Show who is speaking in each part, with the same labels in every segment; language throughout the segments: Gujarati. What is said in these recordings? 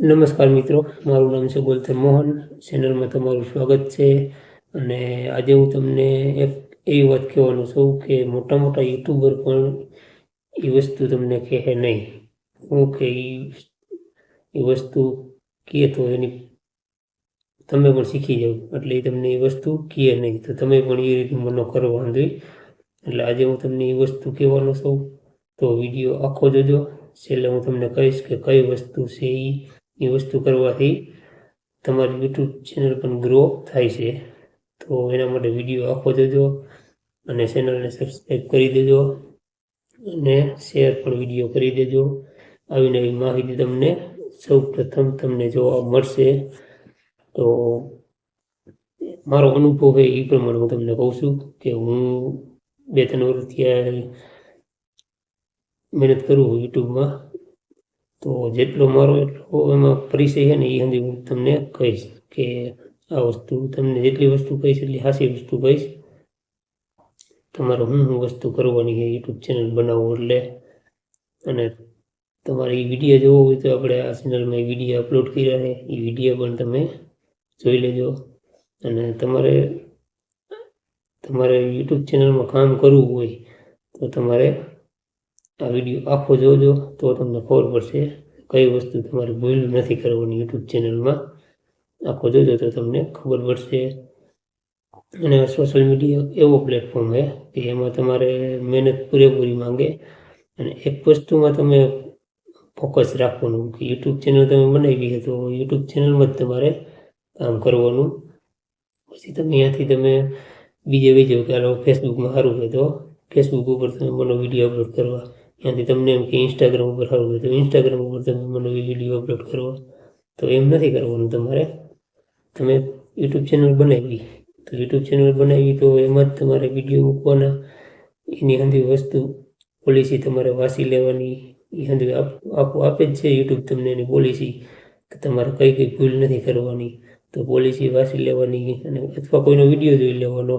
Speaker 1: નમસ્કાર મિત્રો, મારું નામ છે બોલતર મોહન. ચેનલમાં તમારું સ્વાગત છે. અને આજે હું તમને એક એવી વાત કહેવાનું છું કે મોટા મોટા યુટ્યુબર પણ એ વસ્તુ તમને કહે નહીં. હું કે એ વસ્તુ કહે તો એની તમે પણ શીખી જાઓ. એટલે એ તમને એ વસ્તુ કહે નહીં. તો તમે પણ એ રીતનું મનો કરો વાંધો. એટલે આજે હું તમને એ વસ્તુ કહેવાનો છું. તો વીડિયો આખો જોજો. છેલ્લે હું તમને કહીશ કે કઈ વસ્તુ છે એ એ વસ્તુ કરવાથી તમારી યુટ્યુબ ચેનલ પણ ગ્રો થાય છે. તો એના માટે વીડિયો આખો દેજો અને ચેનલને સબસ્ક્રાઈબ કરી દેજો અને શેર પણ વીડિયો કરી દેજો. આવી નવી માહિતી તમને સૌ પ્રથમ તમને જોવા મળશે. તો મારો અનુભવ એ પ્રમાણે હું તમને કહું છું કે હું બે ત્રણ વર્ષથી મહેનત કરું યુટ્યુબમાં તો જેટલો મારો એટલો એમાં પરિચય છે ને એ સુધી હું તમને કહીશ કે આ વસ્તુ તમને જેટલી વસ્તુ કહીશ એટલી હાસી વસ્તુ કહીશ. તમારે હું હું વસ્તુ કરવાની છે યુટ્યુબ ચેનલ બનાવવું એટલે. અને તમારે એ વીડિયો જોવો હોય તો આપણે આ ચેનલમાં એ વીડિયો અપલોડ કર્યા છે. એ વીડિયો પણ તમે જોઈ લેજો. અને તમારે તમારે યુટ્યુબ ચેનલમાં કામ કરવું હોય તો તમારે આ વીડિયો આખો જોજો તો તમને ખબર પડશે કઈ વસ્તુ તમારે ભૂલ નથી કરવાની યુટ્યુબ ચેનલમાં આખો જોજો તો તમને ખબર પડશે. અને સોશિયલ મીડિયા એવો પ્લેટફોર્મ છે કે એમાં તમારે મહેનત પૂરેપૂરી માંગે અને એક વસ્તુમાં તમે ફોકસ રાખવાનું કે યુટ્યુબ ચેનલ તમે બનાવી છે તો યુટ્યુબ ચેનલમાં જ તમારે કામ કરવાનું. પછી તમે અહીંયાથી તમે બીજે બીજે કે ફેસબુકમાં સારું છે તો ફેસબુક ઉપર તમે મને વીડિયો અપલોડ કરવા. ત્યાંથી તમને એમ કે ઇન્સ્ટાગ્રામ ઉપર સારું તો ઇન્સ્ટાગ્રામ ઉપર તમે મને વીડિયો અપલોડ કરો. તો એમ નથી કરવાનું તમારે. તમે યુટ્યુબ ચેનલ બનાવી. તો યુટ્યુબ ચેનલ બનાવી તો એમાં જ તમારે વીડિયો મૂકવાના. એની અંધી વસ્તુ પોલિસી તમારે વાંચી લેવાની. એ અંધી આપો, આપે જ છે યુટ્યુબ તમને એની પોલિસી કે તમારે કઈ કઈ ભૂલ નથી કરવાની. તો પોલિસી વાંચી લેવાની અને અથવા કોઈનો વીડિયો જોઈ લેવાનો.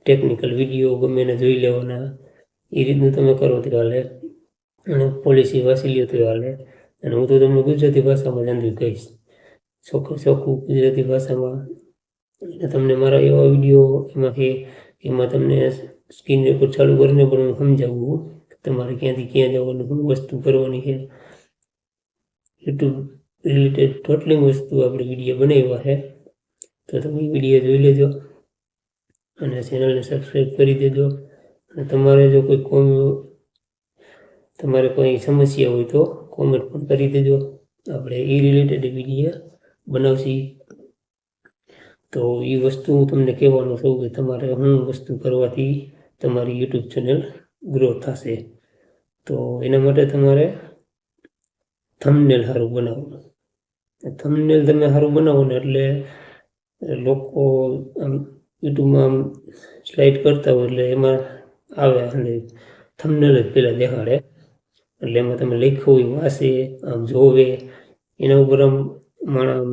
Speaker 1: ટેકનિકલ વીડિયો ગમે એને જોઈ લેવાના. એ રીતનું તમે કરો તો હાલે અને પોલિસી વાંચી લ્યો તો હાલે અને હું તો તમને ગુજરાતી ભાષામાં જ કહીશ. ચોખ્ખું ચોખ્ખું ગુજરાતી ભાષામાં. અને તમને મારા એવા વીડિયો એમાંથી એમાં તમને સ્ક્રીન રેકોર્ડ ચાલુ કરીને પણ હું સમજાવું તમારે ક્યાંથી ક્યાં જવાનું શું વસ્તુ કરવાની છે. યુટ્યુબ રિલેટેડ ટોટલી વસ્તુ આપણે વીડિયો બનાવ્યા છે. તો તમે વીડિયો જોઈ લેજો. અને ચેનલને સબસ્ક્રાઈબ કરી દેજો. તમારે જો કોઈ કોમ તમારે કોઈ સમસ્યા હોય તો કોમેન્ટ પણ કરી દેજો. આપણે એ રિલેટેડ વીડિયો બનાવશી. તો એ વસ્તુ હું તમને કહેવાનું છું કે તમારે હું વસ્તુ કરવાથી તમારી યુટ્યુબ ચેનલ ગ્રો થશે. તો એના માટે તમારે થમનેલ સારું બનાવવાનું. થમનેલ તમે સારું બનાવો ને એટલે લોકો આમ યુટ્યુબમાં આમ સ્લાઇડ કરતા હોય એટલે એમાં આવે અને થંબનેલ જ પહેલાં દેખાડે. એટલે એમાં તમે લખ્યું હોય, વાંચે, આમ જોવે. એના ઉપર આમ માણસ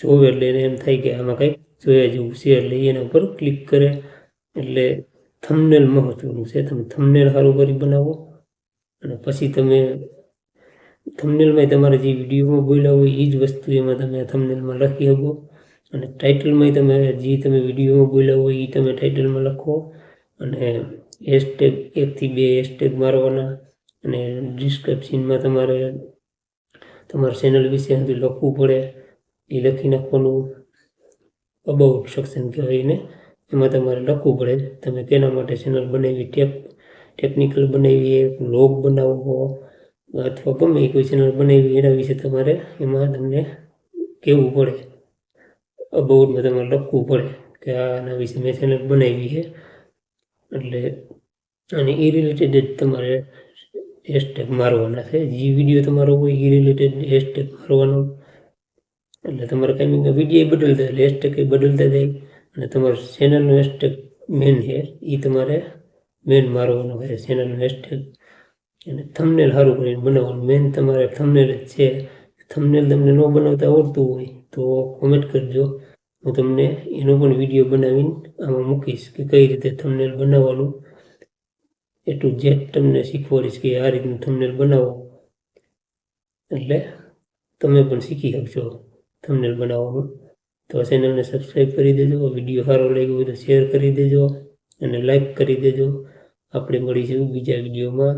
Speaker 1: જોવે એટલે એને એમ થાય કે આમાં કંઈક જોયા જેવું છે. એટલે એના ઉપર ક્લિક કરે. એટલે થંબનેલ મહત્વનું છે. તમે થંબનેલ સારું કરી બનાવો. અને પછી તમે થંબનેલમાં તમારે જે વિડીયોમાં બોલ્યા હોય એ જ વસ્તુ એમાં તમે થંબનેલમાં લખી શકો. અને ટાઇટલમાં તમે જે તમે વિડીયોમાં બોલ્યા હોય એ તમે ટાઇટલમાં લખો. અને હેશટેગ એકથી બે હેશટેગ મારવાના. અને ડિસ્ક્રિપ્શનમાં તમારે, તમારા ચેનલ વિશે બધું લખવું પડે. એ લખી નાખવાનું અબાઉટ સેક્શન કહેવાય એને. એમાં તમારે લખવું પડે. તમે કેના માટે ચેનલ બનાવી ટેક ટેકનિકલ બનાવી લોગ બનાવવો, અથવા ગમે કોઈ ચેનલ બનાવી, એના વિશે તમારે એમાં તમને કહેવું પડે. અબાઉટમાં તમારે લખવું પડે કે આના વિશે મેં ચેનલ બનાવી છે. એટલે અને એ રિલેટેડ જ તમારે હેશટેગ મારવાના છે. જે વીડિયો તમારો હોય એ રિલેટેડ હેશટેગ મારવાનો. એટલે તમારે કાંઈ વીડિયો બદલતા એટલે હેશટેગ એ બદલતા જાય. અને તમારું ચેનલનો હેશટેગ મેન છે એ તમારે મેન મારવાનો હોય ચેનલનો હેશટેગ અને થમનેલ સારું કરીને બનાવવાનું. મેન તમારે થમનેલ જ છે. થમનેલ તમને ન બનાવતા આવડતું હોય તો કોમેન્ટ કરજો. હું તમને એનો પણ વીડિયો બનાવીને આમાં મૂકીશ કે કઈ રીતે થંબનેલ બનાવવાનું. એ ટુ જેડ તમને શીખવાડીશ કે આ રીતનું થંબનેલ બનાવો. એટલે તમે પણ શીખી શકશો થંબનેલ બનાવવાનું. તો ચેનલને સબસ્ક્રાઈબ કરી દેજો વીડિયો સારો લાગ્યો હોય તો શેર કરી દેજો અને લાઈક કરી દેજો. આપણે મળીશું બીજા વિડીયોમાં